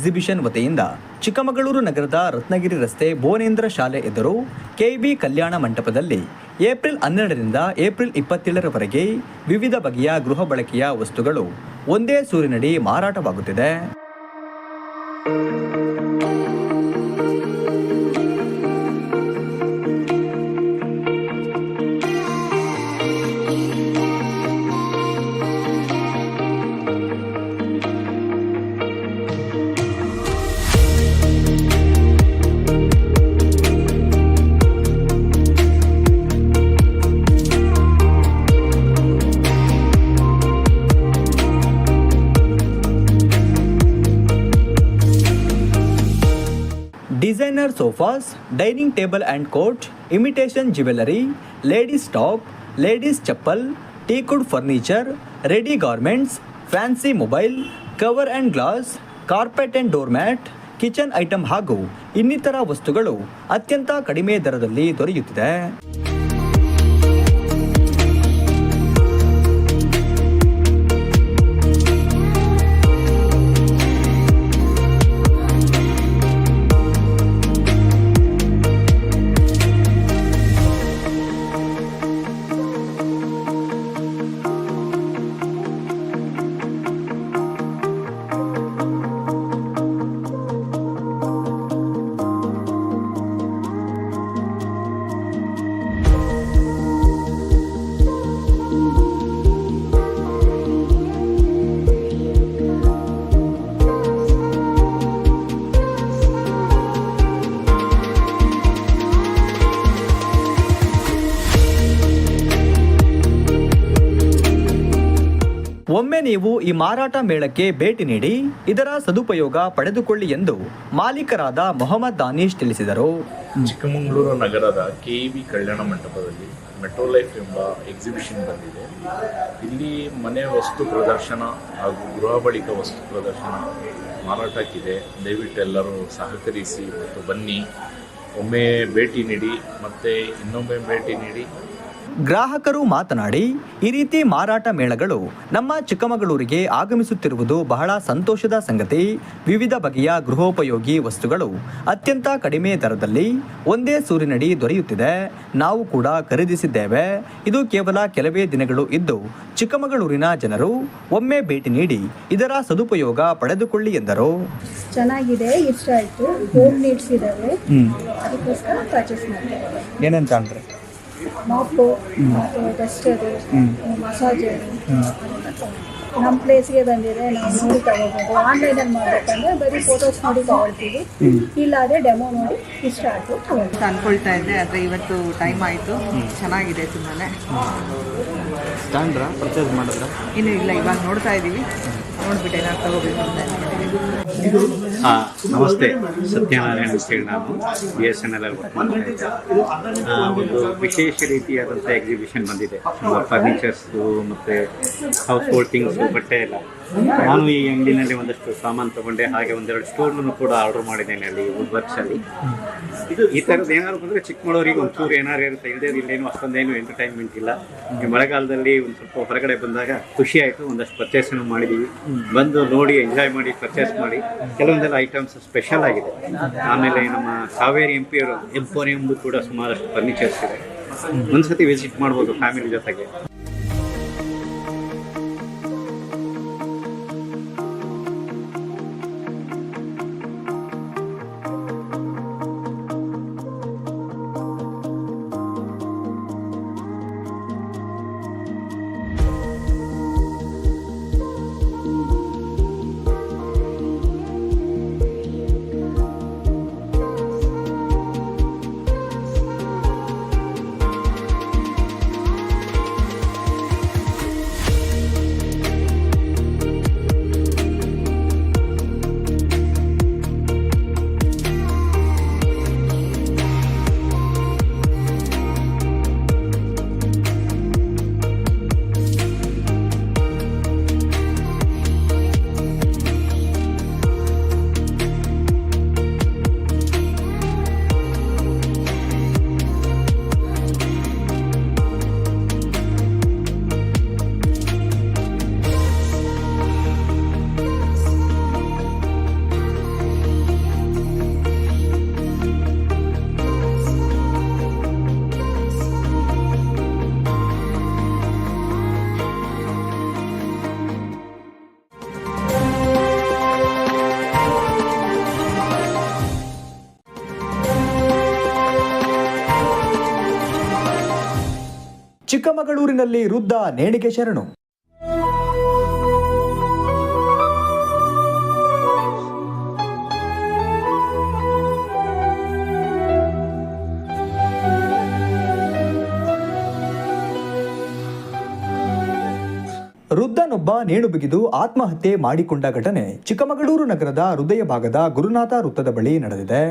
Exhibition ವತಿಯಿಂದ ಚಿಕ್ಕಮಗಳೂರು ನಗರದ ರತ್ನಗಿರಿ ರಸ್ತೆ ಭುವನೇಂದ್ರ ಶಾಲೆ ಎದುರು ಕೆಬಿ ಕಲ್ಯಾಣ ಮಂಟಪದಲ್ಲಿ ಏಪ್ರಿಲ್ ಹನ್ನೆರಡರಿಂದ ಏಪ್ರಿಲ್ ಇಪ್ಪತ್ತೇಳರವರೆಗೆ ವಿವಿಧ ಬಗೆಯ ಗೃಹ ಬಳಕೆಯ ವಸ್ತುಗಳು ಒಂದೇ ಸೂರಿನಡಿ ಮಾರಾಟವಾಗುತ್ತಿದೆ. Sofas dining table and coat imitation jewellery ladies top ladies chappal teakwood furniture ready garments fancy mobile cover and glass carpet and door mat kitchen item ಹಾಗೂ ಇನ್ನಿತರ ವಸ್ತುಗಳು ಅತ್ಯಂತ ಕಡಿಮೆ ದರದಲ್ಲಿ ದೊರೆಯುತ್ತಿದೆ. ನೀವು ಈ ಮಾರಾಟ ಮೇಳಕ್ಕೆ ಭೇಟಿ ನೀಡಿ ಇದರ ಸದುಪಯೋಗ ಪಡೆದುಕೊಳ್ಳಿ ಎಂದು ಮಾಲೀಕರಾದ ಮೊಹಮ್ಮದ್ ದಾನೀಶ್ ತಿಳಿಸಿದರು. ಚಿಕ್ಕಮಗಳೂರು ನಗರದ ಕೆ ಬಿ ಕಲ್ಯಾಣ ಮಂಟಪದಲ್ಲಿ ಮೆಟ್ರೋ ಲೈಫ್ ಎಂಬ ಎಕ್ಸಿಬಿಷನ್ ಬಂದಿದೆ. ಇಲ್ಲಿ ಮನೆ ವಸ್ತು ಪ್ರದರ್ಶನ ಹಾಗೂ ಗೃಹ ಬಳಿಕ ವಸ್ತು ಪ್ರದರ್ಶನ ಮಾರಾಟಕ್ಕಿದೆ. ದಯವಿಟ್ಟು ಎಲ್ಲರೂ ಸಹಕರಿಸಿ ಮತ್ತು ಬನ್ನಿ. ಒಮ್ಮೆ ಭೇಟಿ ನೀಡಿ ಮತ್ತು ಇನ್ನೊಮ್ಮೆ ಭೇಟಿ ನೀಡಿ. ಗ್ರಾಹಕರು ಮಾತನಾಡಿ ಈ ರೀತಿ ಮಾರಾಟ ಮೇಳಗಳು ನಮ್ಮ ಚಿಕ್ಕಮಗಳೂರಿಗೆ ಆಗಮಿಸುತ್ತಿರುವುದು ಬಹಳ ಸಂತೋಷದ ಸಂಗತಿ. ವಿವಿಧ ಬಗೆಯ ಗೃಹೋಪಯೋಗಿ ವಸ್ತುಗಳು ಅತ್ಯಂತ ಕಡಿಮೆ ದರದಲ್ಲಿ ಒಂದೇ ಸೂರಿನಡಿ ದೊರೆಯುತ್ತಿದೆ. ನಾವು ಕೂಡ ಖರೀದಿಸಿದ್ದೇವೆ. ಇದು ಕೇವಲ ಕೆಲವೇ ದಿನಗಳು ಇದ್ದು ಚಿಕ್ಕಮಗಳೂರಿನ ಜನರು ಒಮ್ಮೆ ಭೇಟಿ ನೀಡಿ ಇದರ ಸದುಪಯೋಗ ಪಡೆದುಕೊಳ್ಳಿ ಎಂದರು. ಚೆನ್ನಾಗಿದೆ ಇಷ್ಟ ಆಯಿತು. ಹೋಮ್ ನೀಡ್ಸ್ ಇದ್ದಾವೆ ಅದಕ್ಕೋಸ್ಕರ ಪರ್ಚೇಸ್ ಮಾಡ್ತಾರೆ ಏನಂತ ಅಂದ್ರೆ? ಮಾಪು ಡಸ್ಟರು ಮಸಾಜರು ನಮ್ಮ ಪ್ಲೇಸ್ಗೆ ಬಂದಿದೆ ನಾವು ನೋಡಿ ತಗೋಬೋದು ಆನ್ಲೈನಲ್ಲಿ ಮಾಡಬೇಕಂದ್ರೆ ಬರೀ ಫೋಟೋಸ್ ನೋಡಿ ತಗೊಳ್ತೀವಿ. ಇಲ್ಲಾದರೆ ಡೆಮೋ ನೋಡಿ ಇಷ್ಟ ಆಯಿತು ತಗೊಳ್ತೀವಿ. ಅಂತ ಅನ್ಕೊಳ್ತಾ ಇದ್ದೆ ಆದರೆ ಇವತ್ತು ಟೈಮ್ ಆಯಿತು. ಚೆನ್ನಾಗಿದೆ ತುಂಬಾ ಸ್ಟ್ಯಾಂಡ್ರಾ ಪರ್ಚೇಸ್ ಮಾಡಿದ್ರ? ಇನ್ನು ಇಲ್ಲ ಇವಾಗ ನೋಡ್ತಾ ಇದ್ದೀವಿ ನೋಡ್ಬಿಟ್ಟು ಏನಾದ್ರು ತಗೋಬೇಕು ಅಂತ ನಮಸ್ತೆ. ಸತ್ಯನಾರಾಯಣ ಅಂತೇಳಿ ನಾನು ಬಿ ಎಸ್ ಎನ್ ಎಲ್ ಅಲ್ಲಿ ವರ್ಕ್ ಮಾಡ್ತಾ ಇದ್ದೆ. ಒಂದು ವಿಶೇಷ ರೀತಿಯಾದಂಥ ಎಕ್ಸಿಬಿಷನ್ ಬಂದಿದೆ. ಫರ್ನಿಚರ್ಸು ಮತ್ತು ಹೌಸ್ ಹೋಲ್ಡ್ ಬಟ್ಟೆ ಎಲ್ಲ. ನಾನು ಈ ಅಂಗಡಿನಲ್ಲಿ ಒಂದಷ್ಟು ಸಾಮಾನು ತಗೊಂಡೆ. ಹಾಗೆ ಒಂದೆರಡು ಸ್ಟೋರ್ನೂ ಕೂಡ ಆರ್ಡರ್ ಮಾಡಿದ್ದೇನೆ ಅಲ್ಲಿ ವುಡ್ ವರ್ಕ್ಸಲ್ಲಿ ಈ ಥರದ್ದು ಏನಾದ್ರು ಬಂದರೆ ಚಿಕ್ಕಮಗಳೂರಿಗೆ ಒಂಚೂರು ಏನಾರು ಇರುತ್ತೆ. ಇಲ್ಲದೇ ಇಲ್ಲೇನು ಅಷ್ಟೊಂದೇನು ಎಂಟರ್ಟೈನ್ಮೆಂಟ್ ಇಲ್ಲ. ಈ ಮಳೆಗಾಲದಲ್ಲಿ ಒಂದು ಸ್ವಲ್ಪ ಹೊರಗಡೆ ಬಂದಾಗ ಖುಷಿ ಆಯಿತು. ಒಂದಷ್ಟು ಪರ್ಚೇಸನ್ನು ಮಾಡಿದ್ದೀವಿ ಬಂದು ನೋಡಿ ಎಂಜಾಯ್ ಮಾಡಿ ಪರ್ಚೇಸ್ ಮಾಡಿ. ಕೆಲವೊಂದೆಲ್ಲ ಐಟಮ್ಸ್ ಸ್ಪೆಷಲ್ ಆಗಿದೆ. ಆಮೇಲೆ ನಮ್ಮ ಕಾವೇರಿ ಎಂ ಪಿ ಕೂಡ ಸುಮಾರಷ್ಟು ಫರ್ನಿಚರ್ಸ್ ಇದೆ. ಒಂದ್ಸತಿ ವಿಸಿಟ್ ಮಾಡ್ಬೋದು ಫ್ಯಾಮಿಲಿ ಜೊತೆಗೆ. ಚಿಕ್ಕಮಗಳೂರಿನಲ್ಲಿ ವೃದ್ಧ ನೇಣಿಗೆ ಶರಣು. ವೃದ್ಧನೊಬ್ಬ ನೇಣು ಬಿಗಿದು ಆತ್ಮಹತ್ಯೆ ಮಾಡಿಕೊಂಡ ಘಟನೆ ಚಿಕ್ಕಮಗಳೂರು ನಗರದ ಹೃದಯ ಭಾಗದ ಗುರುನಾಥ ವೃತ್ತದ ಬಳಿ ನಡೆದಿದೆ.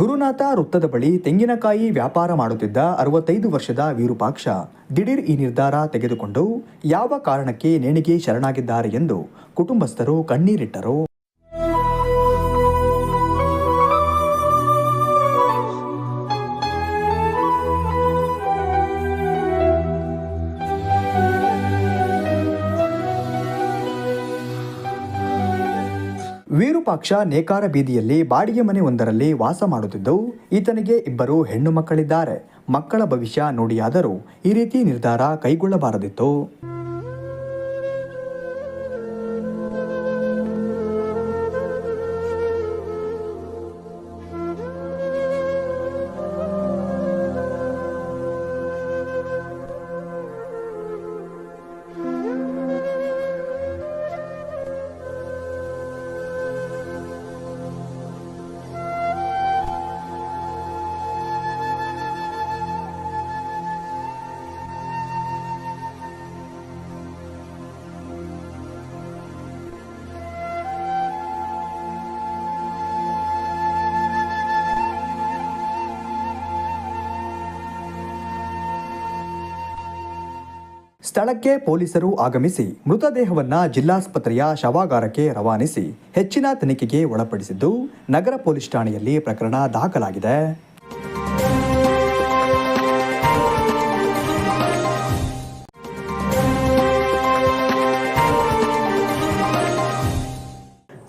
ಗುರುನಾಥ ವೃತ್ತದ ಬಳಿ ತೆಂಗಿನಕಾಯಿ ವ್ಯಾಪಾರ ಮಾಡುತ್ತಿದ್ದ ಅರವತ್ತೈದು ವರ್ಷದ ವಿರೂಪಾಕ್ಷ ದಿಢೀರ್ ಈ ನಿರ್ಧಾರ ತೆಗೆದುಕೊಂಡು ಯಾವ ಕಾರಣಕ್ಕೆ ನೇಣಿಗೆ ಶರಣಾಗಿದ್ದಾರೆ ಎಂದು ಕುಟುಂಬಸ್ಥರು ಕಣ್ಣೀರಿಟ್ಟರು. ವಿರೂಪಾಕ್ಷ ನೇಕಾರ ಬೀದಿಯಲ್ಲಿ ಬಾಡಿಗೆ ಮನೆ ಒಂದರಲ್ಲಿ ವಾಸ ಮಾಡುತ್ತಿದ್ದು ಈತನಿಗೆ ಇಬ್ಬರು ಹೆಣ್ಣು ಮಕ್ಕಳಿದ್ದಾರೆ. ಮಕ್ಕಳ ಭವಿಷ್ಯ ನೋಡಿಯಾದರೂ ಈ ರೀತಿ ನಿರ್ಧಾರ ಕೈಗೊಳ್ಳಬಾರದಿತ್ತು. ಸ್ಥಳಕ್ಕೆ ಪೊಲೀಸರು ಆಗಮಿಸಿ ಮೃತದೇಹವನ್ನ ಜಿಲ್ಲಾಸ್ಪತ್ರೆಯ ಶವಾಗಾರಕ್ಕೆ ರವಾನಿಸಿ ಹೆಚ್ಚಿನ ತನಿಖೆಗೆ ಒಳಪಡಿಸಿದ್ದು ನಗರ ಪೊಲೀಸ್ ಠಾಣೆಯಲ್ಲಿ ಪ್ರಕರಣ ದಾಖಲಾಗಿದೆ.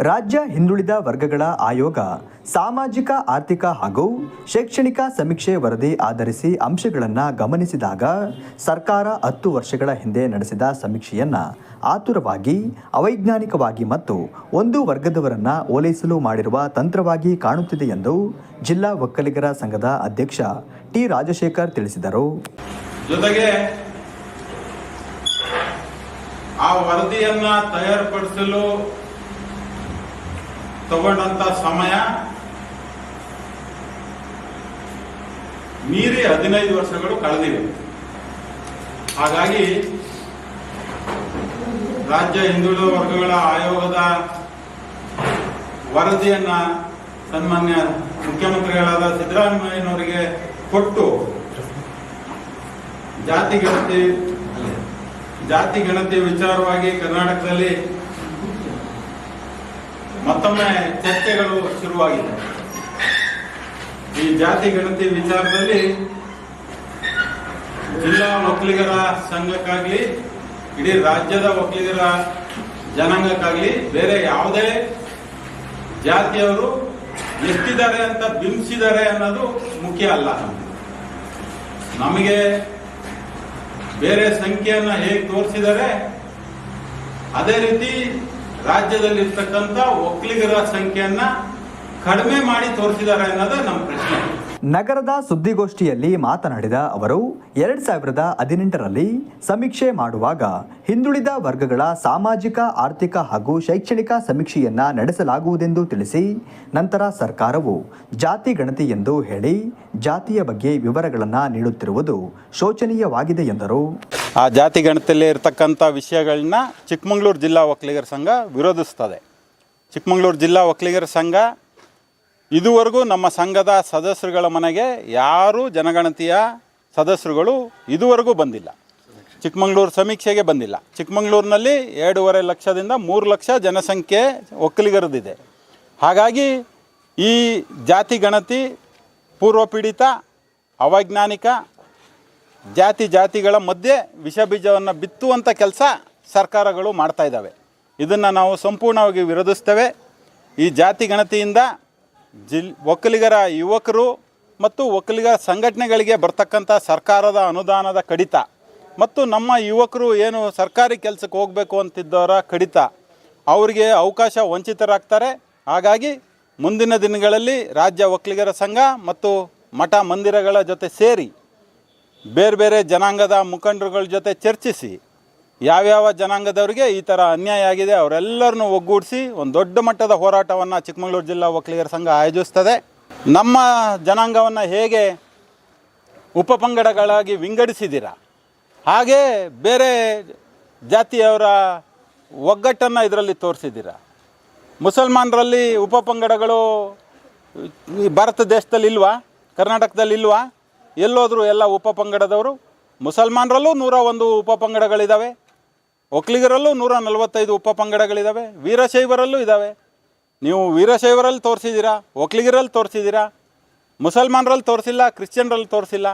ರಾಜ್ಯ ಹಿಂದುಳಿದ ವರ್ಗಗಳ ಆಯೋಗ ಸಾಮಾಜಿಕ, ಆರ್ಥಿಕ ಹಾಗೂ ಶೈಕ್ಷಣಿಕ ಸಮೀಕ್ಷೆ ವರದಿ ಆಧರಿಸಿ ಅಂಶಗಳನ್ನು ಗಮನಿಸಿದಾಗ ಸರ್ಕಾರ ಹತ್ತು ವರ್ಷಗಳ ಹಿಂದೆ ನಡೆಸಿದ ಸಮೀಕ್ಷೆಯನ್ನು ಆತುರವಾಗಿ, ಅವೈಜ್ಞಾನಿಕವಾಗಿ ಮತ್ತು ಒಂದು ವರ್ಗದವರನ್ನು ಓಲೈಸಲು ಮಾಡಿರುವ ತಂತ್ರವಾಗಿ ಕಾಣುತ್ತಿದೆ ಎಂದು ಜಿಲ್ಲಾ ಒಕ್ಕಲಿಗರ ಸಂಘದ ಅಧ್ಯಕ್ಷ ಟಿ ರಾಜಶೇಖರ್ ತಿಳಿಸಿದರು. ಜೊತೆಗೆ ಆ ವರದಿಯನ್ನ ತಯಾರುಪಡಿಸಲು ತಗೊಂಡಂತ ಸಮಯ ಮೀರಿ ಹದಿನೈದು ವರ್ಷಗಳು ಕಳೆದಿವೆ. ಹಾಗಾಗಿ ರಾಜ್ಯ ಹಿಂದುಳಿದ ವರ್ಗಗಳ ಆಯೋಗದ ವರದಿಯನ್ನ ಸನ್ಮಾನ್ಯ ಮುಖ್ಯಮಂತ್ರಿಗಳಾದ ಸಿದ್ದರಾಮಯ್ಯನವರಿಗೆ ಕೊಟ್ಟು ಜಾತಿ ಗಣತಿ ಜಾತಿ ಗಣತಿ ವಿಚಾರವಾಗಿ ಕರ್ನಾಟಕದಲ್ಲಿ ಮತ್ತೊಮ್ಮೆ ಚರ್ಚೆಗಳು ಶುರುವಾಗಿದೆ. ಈ ಜಾತಿ ಗಣತಿ ವಿಚಾರದಲ್ಲಿ ಜಿಲ್ಲಾ ಒಕ್ಕಲಿಗರ ಸಂಘಕ್ಕಾಗ್ಲಿ, ಇಡೀ ರಾಜ್ಯದ ಒಕ್ಕಲಿಗರ ಜನಾಂಗಕ್ಕಾಗ್ಲಿ ಬೇರೆ ಯಾವುದೇ ಜಾತಿಯವರು ಎಷ್ಟಿದ್ದಾರೆ ಅಂತ ಬಿಂಬಿಸಿದ್ದಾರೆ ಅನ್ನೋದು ಮುಖ್ಯ ಅಲ್ಲ. ನಮಗೆ ಬೇರೆ ಸಂಖ್ಯೆಯನ್ನ ಹೇಗೆ ತೋರಿಸಿದರೆ, ಅದೇ ರೀತಿ ರಾಜ್ಯದಲ್ಲಿರ್ತಕ್ಕಂಥ ಒಕ್ಕಲಿಗರ ಸಂಖ್ಯೆಯನ್ನ ಕಡಿಮೆ ಮಾಡಿ ತೋರಿಸಿದ್ದಾರೆ ಅನ್ನೋದೇ ನಮ್ಮ ಪ್ರಶ್ನೆ. ನಗರದ ಸುದ್ದಿಗೋಷ್ಠಿಯಲ್ಲಿ ಮಾತನಾಡಿದ ಅವರು, ಎರಡ್ ಸಾವಿರದ ಹದಿನೆಂಟರಲ್ಲಿ ಸಮೀಕ್ಷೆ ಮಾಡುವಾಗ ಹಿಂದುಳಿದ ವರ್ಗಗಳ ಸಾಮಾಜಿಕ, ಆರ್ಥಿಕ ಹಾಗೂ ಶೈಕ್ಷಣಿಕ ಸಮೀಕ್ಷೆಯನ್ನ ನಡೆಸಲಾಗುವುದೆಂದು ತಿಳಿಸಿ, ನಂತರ ಸರ್ಕಾರವು ಜಾತಿ ಗಣತಿ ಎಂದು ಹೇಳಿ ಜಾತಿಯ ಬಗ್ಗೆ ವಿವರಗಳನ್ನು ನೀಡುತ್ತಿರುವುದು ಶೋಚನೀಯವಾಗಿದೆ ಎಂದರು. ಆ ಜಾತಿ ಗಣತಿಯಲ್ಲಿ ಇರತಕ್ಕಂಥ ವಿಷಯಗಳನ್ನ ಚಿಕ್ಕಮಗಳೂರು ಜಿಲ್ಲಾ ಒಕ್ಕಲಿಗರ ಸಂಘ ವಿರೋಧಿಸ್ತದೆ. ಚಿಕ್ಕಮಗಳೂರು ಜಿಲ್ಲಾ ಒಕ್ಕಲಿಗರ ಸಂಘ ಇದುವರೆಗೂ ನಮ್ಮ ಸಂಘದ ಸದಸ್ಯರುಗಳ ಮನೆಗೆ ಯಾರೂ ಜನಗಣತಿಯ ಸದಸ್ಯರುಗಳು ಇದುವರೆಗೂ ಬಂದಿಲ್ಲ. ಚಿಕ್ಕಮಂಗ್ಳೂರು ಸಮೀಕ್ಷೆಗೆ ಬಂದಿಲ್ಲ. ಚಿಕ್ಕಮಂಗ್ಳೂರಿನಲ್ಲಿ ಎರಡೂವರೆ ಲಕ್ಷದಿಂದ ಮೂರು ಲಕ್ಷ ಜನಸಂಖ್ಯೆ ಒಕ್ಕಲಿಗರದಿದೆ. ಹಾಗಾಗಿ ಈ ಜಾತಿ ಗಣತಿ ಪೂರ್ವಪೀಡಿತ, ಅವೈಜ್ಞಾನಿಕ, ಜಾತಿ ಜಾತಿಗಳ ಮಧ್ಯೆ ವಿಷ ಬೀಜವನ್ನು ಬಿತ್ತುವಂಥ ಕೆಲಸ ಸರ್ಕಾರಗಳು ಮಾಡ್ತಾ ಇದ್ದಾವೆ. ಇದನ್ನು ನಾವು ಸಂಪೂರ್ಣವಾಗಿ ವಿರೋಧಿಸ್ತೇವೆ. ಈ ಜಾತಿ ಗಣತಿಯಿಂದ ಜಿಲ್ ಒಕ್ಕಲಿಗರ ಯುವಕರು ಮತ್ತು ಒಕ್ಕಲಿಗರ ಸಂಘಟನೆಗಳಿಗೆ ಬರ್ತಕ್ಕಂಥ ಸರ್ಕಾರದ ಅನುದಾನದ ಕಡಿತ ಮತ್ತು ನಮ್ಮ ಯುವಕರು ಏನು ಸರ್ಕಾರಿ ಕೆಲಸಕ್ಕೆ ಹೋಗಬೇಕು ಅಂತಿದ್ದವರ ಕಡಿತ, ಅವರಿಗೆ ಅವಕಾಶ ವಂಚಿತರಾಗ್ತಾರೆ. ಹಾಗಾಗಿ ಮುಂದಿನ ದಿನಗಳಲ್ಲಿ ರಾಜ್ಯ ಒಕ್ಕಲಿಗರ ಸಂಘ ಮತ್ತು ಮಠ ಮಂದಿರಗಳ ಜೊತೆ ಸೇರಿ ಬೇರೆ ಬೇರೆ ಜನಾಂಗದ ಮುಖಂಡರುಗಳ ಜೊತೆ ಚರ್ಚಿಸಿ ಯಾವ್ಯಾವ ಜನಾಂಗದವರಿಗೆ ಈ ಥರ ಅನ್ಯಾಯ ಆಗಿದೆ ಅವರೆಲ್ಲರನ್ನು ಒಗ್ಗೂಡಿಸಿ ಒಂದು ದೊಡ್ಡ ಮಟ್ಟದ ಹೋರಾಟವನ್ನು ಚಿಕ್ಕಮಗಳೂರು ಜಿಲ್ಲಾ ಒಕ್ಕಲಿಗರ ಸಂಘ ಆಯೋಜಿಸ್ತದೆ. ನಮ್ಮ ಜನಾಂಗವನ್ನು ಹೇಗೆ ಉಪಪಂಗಡಗಳಾಗಿ ವಿಂಗಡಿಸಿದ್ದೀರಾ ಹಾಗೇ ಬೇರೆ ಜಾತಿಯವರ ಒಗ್ಗಟ್ಟನ್ನು ಇದರಲ್ಲಿ ತೋರಿಸಿದ್ದೀರಾ ಮುಸಲ್ಮಾನರಲ್ಲಿ ಉಪಪಂಗಡಗಳು ಈ ಭಾರತ ದೇಶದಲ್ಲಿ ಇಲ್ವಾ ಕರ್ನಾಟಕದಲ್ಲಿ ಇಲ್ವಾ ಎಲ್ಲೋದ್ರು ಎಲ್ಲ ಉಪಪಂಗಡದವರು? ಮುಸಲ್ಮಾನರಲ್ಲೂ ನೂರ ಒಂದು ಉಪಪಂಗಡಗಳಿದ್ದಾವೆ ಒಕ್ಕಲಿಗರಲ್ಲೂ ನೂರ ನಲವತ್ತೈದು ಉಪ ಪಂಗಡಗಳಿದ್ದಾವೆ ವೀರಶೈವರಲ್ಲೂ ಇದ್ದಾವೆ ನೀವು ವೀರಶೈವರಲ್ಲಿ ತೋರಿಸಿದ್ದೀರಾ, ಒಕ್ಕಲಿಗರಲ್ಲಿ ತೋರಿಸಿದ್ದೀರಾ, ಮುಸಲ್ಮಾನರಲ್ಲಿ ತೋರಿಸಿಲ್ಲ, ಕ್ರಿಶ್ಚಿಯನ್ರಲ್ಲಿ ತೋರಿಸಿಲ್ಲ,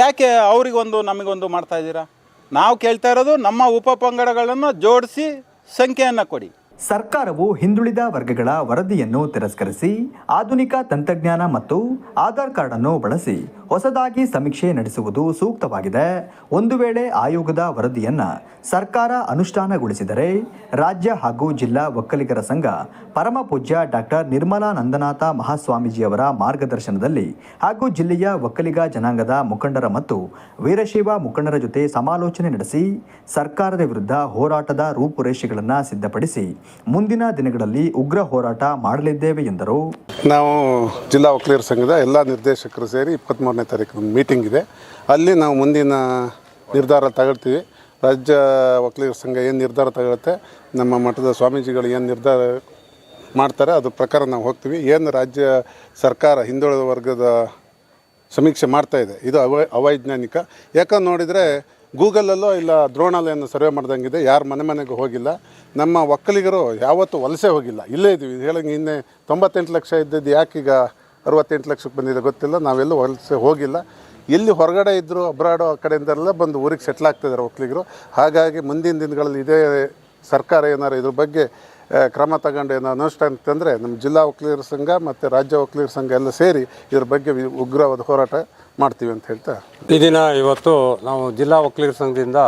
ಯಾಕೆ ಅವರಿಗೊಂದು, ನಮಗೊಂದು ಮಾಡ್ತಾ ಇದ್ದೀರಾ? ನಾವು ಕೇಳ್ತಾ ಇರೋದು ನಮ್ಮ ಉಪ ಪಂಗಡಗಳನ್ನು ಜೋಡಿಸಿ ಸಂಖ್ಯೆಯನ್ನು ಕೊಡಿ. ಸರ್ಕಾರವು ಹಿಂದುಳಿದ ವರ್ಗಗಳ ವರದಿಯನ್ನು ತಿರಸ್ಕರಿಸಿ, ಆಧುನಿಕ ತಂತ್ರಜ್ಞಾನ ಮತ್ತು ಆಧಾರ್ ಕಾರ್ಡನ್ನು ಬಳಸಿ ಹೊಸದಾಗಿ ಸಮೀಕ್ಷೆ ನಡೆಸುವುದು ಸೂಕ್ತವಾಗಿದೆ. ಒಂದು ವೇಳೆ ಆಯೋಗದ ವರದಿಯನ್ನು ಸರ್ಕಾರ ಅನುಷ್ಠಾನಗೊಳಿಸಿದರೆ ರಾಜ್ಯ ಹಾಗೂ ಜಿಲ್ಲಾ ಒಕ್ಕಲಿಗರ ಸಂಘ ಪರಮ ಪೂಜ್ಯ ಡಾಕ್ಟರ್ ನಿರ್ಮಲಾ ನಂದನಾಥ ಮಹಾಸ್ವಾಮೀಜಿಯವರ ಮಾರ್ಗದರ್ಶನದಲ್ಲಿ ಹಾಗೂ ಜಿಲ್ಲೆಯ ಒಕ್ಕಲಿಗ ಜನಾಂಗದ ಮುಖಂಡರ ಮತ್ತು ವೀರಶೈವ ಮುಖಂಡರ ಜೊತೆ ಸಮಾಲೋಚನೆ ನಡೆಸಿ ಸರ್ಕಾರದ ವಿರುದ್ಧ ಹೋರಾಟದ ರೂಪುರೇಷೆಗಳನ್ನು ಸಿದ್ಧಪಡಿಸಿ ಮುಂದಿನ ದಿನಗಳಲ್ಲಿ ಉಗ್ರ ಹೋರಾಟ ಮಾಡಲಿದ್ದೇವೆ ಎಂದರು. ನಾವು ಜಿಲ್ಲಾ ಒಕ್ಕಲಿಗರ ಸಂಘದ ಎಲ್ಲ ನಿರ್ದೇಶಕರು ಸೇರಿ ಇಪ್ಪತ್ತ್ಮೂರನೇ ತಾರೀಕು ಮೀಟಿಂಗ್ ಇದೆ. ಅಲ್ಲಿ ನಾವು ಮುಂದಿನ ನಿರ್ಧಾರ ತಗೊಳ್ತೀವಿ. ರಾಜ್ಯ ವಕೀಲರ ಸಂಘ ಏನು ನಿರ್ಧಾರ ತಗೊಳುತ್ತೆ, ನಮ್ಮ ಮಠದ ಸ್ವಾಮೀಜಿಗಳು ಏನು ನಿರ್ಧಾರ ಮಾಡ್ತಾರೆ ಅದ್ರ ಪ್ರಕಾರ ನಾವು ಹೋಗ್ತೀವಿ. ಏನು ರಾಜ್ಯ ಸರ್ಕಾರ ಹಿಂದುಳಿದ ವರ್ಗದ ಸಮೀಕ್ಷೆ ಮಾಡ್ತಾ ಇದೆ, ಇದು ಅವ, ಅವೈಜ್ಞಾನಿಕ. ಯಾಕಂದ್ರೆ ನೋಡಿದರೆ ಗೂಗಲಲ್ಲೋ ಇಲ್ಲ ದ್ರೋಣಾಲಯನ್ನು ಸರ್ವೆ ಮಾಡ್ದಂಗಿದೆ, ಯಾರು ಮನೆ ಮನೆಗೂ ಹೋಗಿಲ್ಲ. ನಮ್ಮ ಒಕ್ಕಲಿಗರು ಯಾವತ್ತೂ ವಲಸೆ ಹೋಗಿಲ್ಲ. ಇಲ್ಲೇ ಇದ್ದೀವಿ ಹೇಳಂಗೆ ಇನ್ನೇ ತೊಂಬತ್ತೆಂಟು ಲಕ್ಷ ಇದ್ದದ್ದು ಯಾಕೀಗ ಅರವತ್ತೆಂಟು ಲಕ್ಷಕ್ಕೆ ಬಂದಿದೆ ಗೊತ್ತಿಲ್ಲ, ನಾವೆಲ್ಲೂ ವಲಸೆ ಹೋಗಿಲ್ಲ. ಎಲ್ಲಿ ಹೊರಗಡೆ ಇದ್ದರು ಅಬ್ರಾಡು ಆ ಕಡೆಯಿಂದೆಲ್ಲ ಬಂದು ಊರಿಗೆ ಸೆಟ್ಲ್ ಆಗ್ತಿದ್ದಾರೆ ಒಕ್ಕಲಿಗರು ಹಾಗಾಗಿ ಮುಂದಿನ ದಿನಗಳಲ್ಲಿ ಇದೇ ಸರ್ಕಾರ ಏನಾರು ಇದ್ರ ಬಗ್ಗೆ ಕ್ರಮ ತಗೊಂಡು ಏನೋ ಅನುಷ್ಠಾನ ಅಂತಂದರೆ ನಮ್ಮ ಜಿಲ್ಲಾ ಒಕ್ಕಲಿಗರ ಸಂಘ ಮತ್ತು ರಾಜ್ಯ ಒಕ್ಕಲಿಗರ ಸಂಘ ಎಲ್ಲ ಸೇರಿ ಇದ್ರ ಬಗ್ಗೆ ಉಗ್ರವಾದ ಹೋರಾಟ ಮಾಡ್ತೀವಿ ಅಂತ ಹೇಳ್ತಾ. ಈ ದಿನ ಇವತ್ತು ನಾವು ಜಿಲ್ಲಾ ಒಕ್ಕಲಿಗರ ಸಂಘದಿಂದ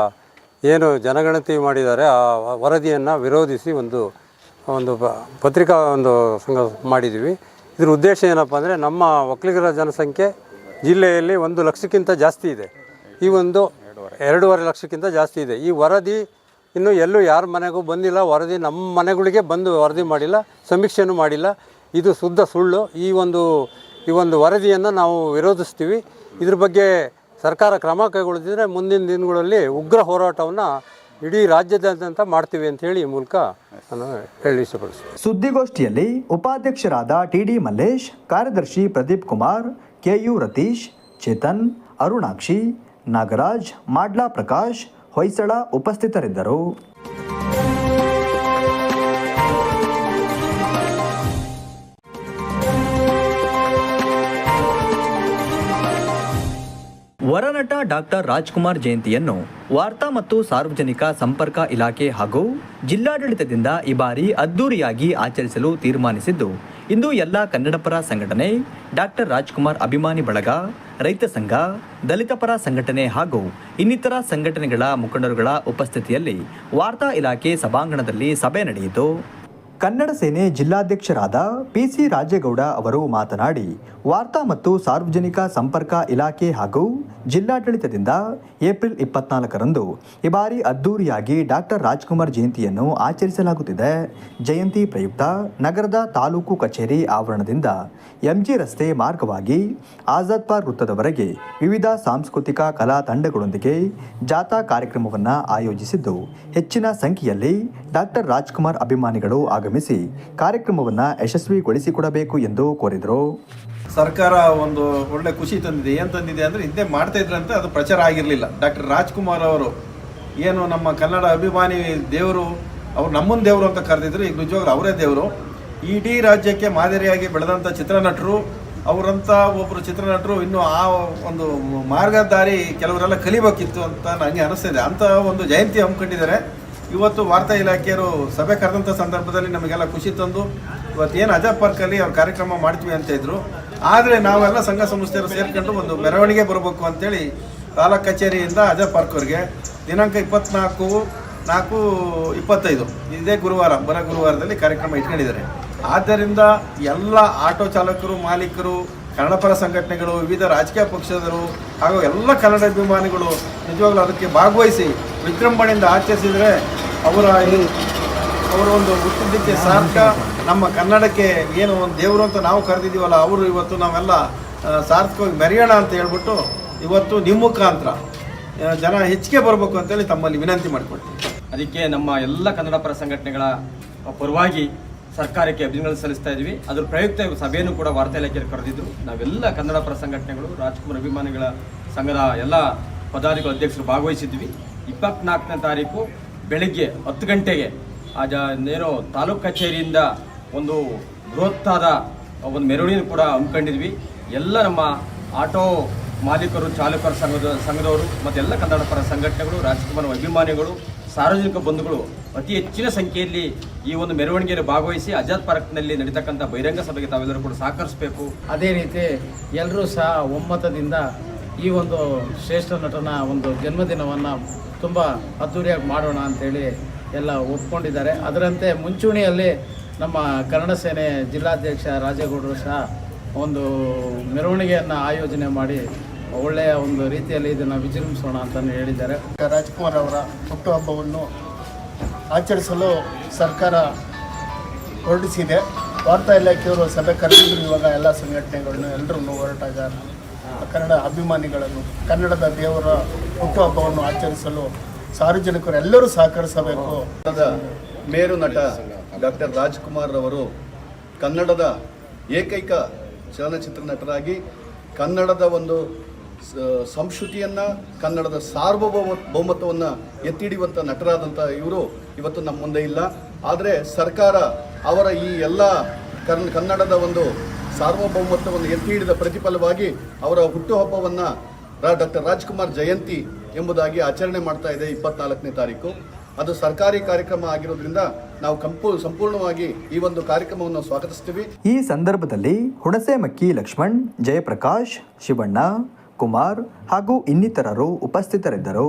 ಏನು ಜನಗಣತಿ ಮಾಡಿದ್ದಾರೆ, ಆ ವರದಿಯನ್ನು ವಿರೋಧಿಸಿ ಒಂದು ಒಂದು ಪತ್ರಿಕಾ ಒಂದು ಸಂಘ ಮಾಡಿದ್ದೀವಿ. ಇದ್ರ ಉದ್ದೇಶ ಏನಪ್ಪ ಅಂದರೆ ನಮ್ಮ ಒಕ್ಕಲಿಗರ ಜನಸಂಖ್ಯೆ ಜಿಲ್ಲೆಯಲ್ಲಿ ಒಂದು ಲಕ್ಷಕ್ಕಿಂತ ಜಾಸ್ತಿ ಇದೆ. ಈ ಒಂದು ಎರಡೂವರೆ ಲಕ್ಷಕ್ಕಿಂತ ಜಾಸ್ತಿ ಇದೆ. ಈ ವರದಿ ಇನ್ನು ಎಲ್ಲೂ ಯಾರ ಮನೆಗೂ ಬಂದಿಲ್ಲ. ವರದಿ ನಮ್ಮ ಮನೆಗಳಿಗೆ ಬಂದು ವರದಿ ಮಾಡಿಲ್ಲ ಸಮೀಕ್ಷೆಯೂ ಮಾಡಿಲ್ಲ. ಇದು ಶುದ್ಧ ಸುಳ್ಳು. ಈ ಒಂದು ಈ ಒಂದು ವರದಿಯನ್ನು ನಾವು ವಿರೋಧಿಸ್ತೀವಿ. ಇದ್ರ ಬಗ್ಗೆ ಸರ್ಕಾರ ಕ್ರಮ ಕೈಗೊಳ್ಳದಿದ್ದರೆ ಮುಂದಿನ ದಿನಗಳಲ್ಲಿ ಉಗ್ರ ಹೋರಾಟವನ್ನು ಇಡೀ ರಾಜ್ಯದಾದ್ಯಂತ ಮಾಡ್ತೀವಿ ಅಂತ ಹೇಳಿ ಮೂಲಕ ನಾನು ಹೇಳಿ ಸುದ್ದಿಗೋಷ್ಠಿಯಲ್ಲಿ ಉಪಾಧ್ಯಕ್ಷರಾದ ಟಿ ಡಿ ಮಲ್ಲೇಶ್, ಕಾರ್ಯದರ್ಶಿ ಪ್ರದೀಪ್ ಕುಮಾರ್, ಕೆಯು ರತೀಶ್, ಚೇತನ್, ಅರುಣಾಕ್ಷಿ, ನಾಗರಾಜ್, ಮಾಡ್ಲಾ ಪ್ರಕಾಶ್, ಹೊಯ್ಸಳ ಉಪಸ್ಥಿತರಿದ್ದರು. ವರನಟ ಡಾಕ್ಟರ್ ರಾಜ್ಕುಮಾರ್ ಜಯಂತಿಯನ್ನು ವಾರ್ತಾ ಮತ್ತು ಸಾರ್ವಜನಿಕ ಸಂಪರ್ಕ ಇಲಾಖೆ ಹಾಗೂ ಜಿಲ್ಲಾಡಳಿತದಿಂದ ಈ ಬಾರಿ ಅದ್ದೂರಿಯಾಗಿ ಆಚರಿಸಲು ತೀರ್ಮಾನಿಸಿದ್ದು, ಇಂದು ಎಲ್ಲ ಕನ್ನಡಪರ ಸಂಘಟನೆ, ಡಾಕ್ಟರ್ ರಾಜ್ಕುಮಾರ್ ಅಭಿಮಾನಿ ಬಳಗ, ರೈತ ಸಂಘ ದಲಿತ ಪರ ಸಂಘಟನೆ ಹಾಗೂ ಇನ್ನಿತರ ಸಂಘಟನೆಗಳ ಮುಖಂಡರುಗಳ ಉಪಸ್ಥಿತಿಯಲ್ಲಿ ವಾರ್ತಾ ಇಲಾಖೆ ಸಭಾಂಗಣದಲ್ಲಿ ಸಭೆ ನಡೆಯಿತು. ಕನ್ನಡ ಸೇನೆ ಜಿಲ್ಲಾಧ್ಯಕ್ಷರಾದ ಪಿಸಿ ರಾಜೇಗೌಡ ಅವರು ಮಾತನಾಡಿ, ವಾರ್ತಾ ಮತ್ತು ಸಾರ್ವಜನಿಕ ಸಂಪರ್ಕ ಇಲಾಖೆ ಹಾಗೂ ಜಿಲ್ಲಾಡಳಿತದಿಂದ ಏಪ್ರಿಲ್ ಇಪ್ಪತ್ನಾಲ್ಕರಂದು ಈ ಬಾರಿ ಅದ್ದೂರಿಯಾಗಿ ಡಾಕ್ಟರ್ ರಾಜ್ಕುಮಾರ್ ಜಯಂತಿಯನ್ನು ಆಚರಿಸಲಾಗುತ್ತಿದೆ. ಜಯಂತಿ ಪ್ರಯುಕ್ತ ನಗರದ ತಾಲೂಕು ಕಚೇರಿ ಆವರಣದಿಂದ ಎಂಜಿ ರಸ್ತೆ ಮಾರ್ಗವಾಗಿ ಆಜಾದ್ ಪಾರ್ ವೃತ್ತದವರೆಗೆ ವಿವಿಧ ಸಾಂಸ್ಕೃತಿಕ ಕಲಾ ತಂಡಗಳೊಂದಿಗೆ ಜಾಥಾ ಕಾರ್ಯಕ್ರಮವನ್ನು ಆಯೋಜಿಸಿದ್ದು, ಹೆಚ್ಚಿನ ಸಂಖ್ಯೆಯಲ್ಲಿ ಡಾಕ್ಟರ್ ರಾಜ್ಕುಮಾರ್ ಅಭಿಮಾನಿಗಳು ಆಗಮಿಸಿ ಕಾರ್ಯಕ್ರಮವನ್ನು ಯಶಸ್ವಿಗೊಳಿಸಿಕೊಡಬೇಕು ಎಂದು ಕೋರಿದರು. ಸರ್ಕಾರ ಒಂದು ಒಳ್ಳೆ ಖುಷಿ ತಂದಿದೆ. ಏನು ತಂದಿದೆ ಅಂದರೆ ಹಿಂದೆ ಮಾಡ್ತಾ ಇದ್ರಂತೆ, ಅದು ಪ್ರಚಾರ ಆಗಿರಲಿಲ್ಲ. ಡಾಕ್ಟರ್ ರಾಜ್ಕುಮಾರ್ ಅವರು ಏನು ನಮ್ಮ ಕನ್ನಡ ಅಭಿಮಾನಿ ದೇವರು, ಅವ್ರು ನಮ್ಮನ್ನ ದೇವರು ಅಂತ ಕರೆದಿದ್ರು, ಈಗ ನಿಜವಾಗ್ಲೂ ಅವರೇ ದೇವರು. ಇಡೀ ರಾಜ್ಯಕ್ಕೆ ಮಾದರಿಯಾಗಿ ಬೆಳೆದಂಥ ಚಿತ್ರನಟರು ಅವರಂಥ ಒಬ್ಬರು ಚಿತ್ರನಟರು ಇನ್ನು ಆ ಒಂದು ಮಾರ್ಗದಾರಿ ಕೆಲವರೆಲ್ಲ ಕಲಿಬೇಕಿತ್ತು ಅಂತ ನನಗೆ ಅನಿಸ್ತಿದೆ. ಅಂತ ಒಂದು ಜಯಂತಿ ಹಮ್ಮಿಕೊಂಡಿದ್ದಾರೆ. ಇವತ್ತು ವಾರ್ತಾ ಇಲಾಖೆಯವರು ಸಭೆ ಕರೆದಂಥ ಸಂದರ್ಭದಲ್ಲಿ ನಮಗೆಲ್ಲ ಖುಷಿ ತಂದು ಇವತ್ತು ಏನು ಅಜಾ ಪಾರ್ಕಲ್ಲಿ ಅವ್ರು ಕಾರ್ಯಕ್ರಮ ಮಾಡ್ತೀವಿ ಅಂತ ಇದ್ರು. ಆದರೆ ನಾವೆಲ್ಲ ಸಂಘ ಸಂಸ್ಥೆಯರು ಸೇರ್ಕೊಂಡು ಒಂದು ಮೆರವಣಿಗೆ ಬರಬೇಕು ಅಂತೇಳಿ ತಾಲೂಕು ಕಚೇರಿಯಿಂದ ಅಜಬ್ ಪಾರ್ಕ್ವರೆಗೆ ದಿನಾಂಕ ಇಪ್ಪತ್ನಾಲ್ಕು, ನಾಲ್ಕು, ಇಪ್ಪತ್ತೈದು. ಇದೇ ಗುರುವಾರ, ಬರ ಗುರುವಾರದಲ್ಲಿ ಕಾರ್ಯಕ್ರಮ ಇಟ್ಕೊಂಡಿದ್ದಾರೆ. ಆದ್ದರಿಂದ ಎಲ್ಲ ಆಟೋ ಚಾಲಕರು, ಮಾಲೀಕರು ಕನ್ನಡಪರ ಸಂಘಟನೆಗಳು, ವಿವಿಧ ರಾಜಕೀಯ ಪಕ್ಷದರು ಹಾಗೂ ಎಲ್ಲ ಕನ್ನಡ ಅಭಿಮಾನಿಗಳು ನಿಜವಾಗ್ಲೂ ಅದಕ್ಕೆ ಭಾಗವಹಿಸಿ ವಿಜೃಂಭಣೆಯಿಂದ ಆಚರಿಸಿದರೆ ಅವರ ಅವರ ಒಂದು ಹುಟ್ಟಿದ್ದಕ್ಕೆ ಸಾರ್ಥಕ. ನಮ್ಮ ಕನ್ನಡಕ್ಕೆ ಏನು ಒಂದು ದೇವರು ಅಂತ ನಾವು ಕರೆದಿದ್ದೀವಲ್ಲ, ಅವರು ಇವತ್ತು ನಾವೆಲ್ಲ ಸಾರ್ಥಕವಾಗಿ ಮೆರೆಯೋಣ ಅಂತ ಹೇಳ್ಬಿಟ್ಟು ಇವತ್ತು ನಿಮ್ಮ ಮುಖಾಂತರ ಜನ ಹೆಚ್ಚಿಗೆ ಬರಬೇಕು ಅಂತೇಳಿ ತಮ್ಮಲ್ಲಿ ವಿನಂತಿ ಮಾಡಿಕೊಡ್ತೀವಿ ಅದಕ್ಕೆ ನಮ್ಮ ಎಲ್ಲ ಕನ್ನಡ ಪರ ಸಂಘಟನೆಗಳ ಪರವಾಗಿ ಸರ್ಕಾರಕ್ಕೆ ಅಭಿನಂದನೆ ಸಲ್ಲಿಸ್ತಾ ಇದ್ವಿ ಅದ್ರ ಪ್ರಯುಕ್ತ ಸಭೆಯನ್ನು ಕೂಡ ವಾರ್ತಾ ಇಲಾಖೆಯಲ್ಲಿ ಕರೆದಿದ್ರು. ನಾವೆಲ್ಲ ಕನ್ನಡ ಪರ ಸಂಘಟನೆಗಳು ರಾಜ್ಕುಮಾರ್ ಅಭಿಮಾನಿಗಳ ಸಂಘದ ಎಲ್ಲ ಪದಾಧಿಕಾರಿ ಅಧ್ಯಕ್ಷರು ಭಾಗವಹಿಸಿದ್ವಿ ಇಪ್ಪತ್ನಾಲ್ಕನೇ ತಾರೀಕು ಬೆಳಗ್ಗೆ ಹತ್ತು ಗಂಟೆಗೆ ಆ ಜ ಏನೋ ತಾಲೂಕು ಕಚೇರಿಯಿಂದ ಒಂದು ಬೃಹತ್ತಾದ ಒಂದು ಮೆರವಣಿಗೆ ಕೂಡ ಹಮ್ಮಿಕೊಂಡಿದ್ವಿ ಎಲ್ಲ ನಮ್ಮ ಆಟೋ ಮಾಲೀಕರು, ಚಾಲಕರ ಸಂಘದ, ಸಂಘದವರು ಮತ್ತು ಎಲ್ಲ ಕನ್ನಡ ಪರ ಸಂಘಟನೆಗಳು, ರಾಜ್ಕುಮಾರ್ ಅಭಿಮಾನಿಗಳು ಸಾರ್ವಜನಿಕ ಬಂಧುಗಳು ಅತಿ ಹೆಚ್ಚಿನ ಸಂಖ್ಯೆಯಲ್ಲಿ ಈ ಒಂದು ಮೆರವಣಿಗೆಯಲ್ಲಿ ಭಾಗವಹಿಸಿ ಆಜಾದ್ ಪಾರ್ಕ್ನಲ್ಲಿ ನಡೀತಕ್ಕಂಥ ಬಹಿರಂಗ ಸಭೆಗೆ ತಾವೆಲ್ಲರೂ ಕೂಡ ಸಹಕರಿಸಬೇಕು. ಅದೇ ರೀತಿ ಎಲ್ಲರೂ ಸಹ ಒಮ್ಮತದಿಂದ ಈ ಒಂದು ಶ್ರೇಷ್ಠ ನಟನ ಒಂದು ಜನ್ಮದಿನವನ್ನು ತುಂಬ ಅದ್ಧೂರಿಯಾಗಿ ಮಾಡೋಣ ಅಂಥೇಳಿ ಎಲ್ಲ ಒಪ್ಕೊಂಡಿದ್ದಾರೆ. ಅದರಂತೆ ಮುಂಚೂಣಿಯಲ್ಲಿ ನಮ್ಮ ಕನ್ನಡ ಸೇನೆ ಜಿಲ್ಲಾಧ್ಯಕ್ಷ ರಾಜೇಗೌಡರು ಸಹ ಒಂದು ಮೆರವಣಿಗೆಯನ್ನು ಆಯೋಜನೆ ಮಾಡಿ ಒಳ್ಳೆಯ ಒಂದು ರೀತಿಯಲ್ಲಿ ಇದನ್ನು ವಿಜೃಂಭಿಸೋಣ ಅಂತಲೇ ಹೇಳಿದ್ದಾರೆ. ರಾಜ್ಕುಮಾರ್ ಅವರ ಹುಟ್ಟುಹಬ್ಬವನ್ನು ಆಚರಿಸಲು ಸರ್ಕಾರ ಹೊರಡಿಸಿದೆ. ವಾರ್ತಾ ಇಲಾಖೆಯವರು ಸಭೆ ಕರೆದಿದ್ರು, ಇವಾಗ ಎಲ್ಲ ಸಂಘಟನೆಗಳನ್ನು ಎಲ್ಲರನ್ನು ಹೊರಟಾಗ ಕನ್ನಡ ಅಭಿಮಾನಿಗಳನ್ನು, ಕನ್ನಡದ ದೇವರ ಹುಟ್ಟುಹಬ್ಬವನ್ನು ಆಚರಿಸಲು ಸಾರ್ವಜನಿಕರು ಎಲ್ಲರೂ ಸಹಕರಿಸಬೇಕು. ಮೇರು ನಟ ಡಾಕ್ಟರ್ ರಾಜ್ಕುಮಾರ್ ಅವರು ಕನ್ನಡದ ಏಕೈಕ ಚಲನಚಿತ್ರ ನಟರಾಗಿ ಕನ್ನಡದ ಒಂದು ಸಂಸ್ಕೃತಿಯನ್ನು, ಕನ್ನಡದ ಸಾರ್ವಭೌಮ ಬಹುಮತವನ್ನು ಎತ್ತಿ ಹಿಡಿಯುವಂಥ ನಟರಾದಂಥ ಇವರು ಇವತ್ತು ನಮ್ಮ ಮುಂದೆ ಇಲ್ಲ. ಆದರೆ ಸರ್ಕಾರ ಅವರ ಈ ಎಲ್ಲ ಕನ್ ಕನ್ನಡದ ಒಂದು ಸಾರ್ವಭೌಮತ್ವವನ್ನು ಎತ್ತಿ ಹಿಡಿದ ಪ್ರತಿಫಲವಾಗಿ ಅವರ ಹುಟ್ಟುಹಬ್ಬವನ್ನು ರಾ, ಡಾಕ್ಟರ್ ರಾಜ್ಕುಮಾರ್ ಜಯಂತಿ ಎಂಬುದಾಗಿ ಆಚರಣೆ ಮಾಡ್ತಾ ಇದೆ ಇಪ್ಪತ್ನಾಲ್ಕನೇ ತಾರೀಕು. ಅದು ಸರ್ಕಾರಿ ಕಾರ್ಯಕ್ರಮ ಆಗಿರೋದ್ರಿಂದ ನಾವು ಕಂಪು, ಸಂಪೂರ್ಣವಾಗಿ ಈ ಒಂದು ಕಾರ್ಯಕ್ರಮವನ್ನು ಸ್ವಾಗತಿಸ್ತೀವಿ. ಈ ಸಂದರ್ಭದಲ್ಲಿ ಹುಣಸೆ ಮಕ್ಕಿ ಲಕ್ಷ್ಮಣ್, ಜಯಪ್ರಕಾಶ್, ಶಿವಣ್ಣ ಕುಮಾರ್ ಹಾಗೂ ಇನ್ನಿತರರು ಉಪಸ್ಥಿತರಿದ್ದರು.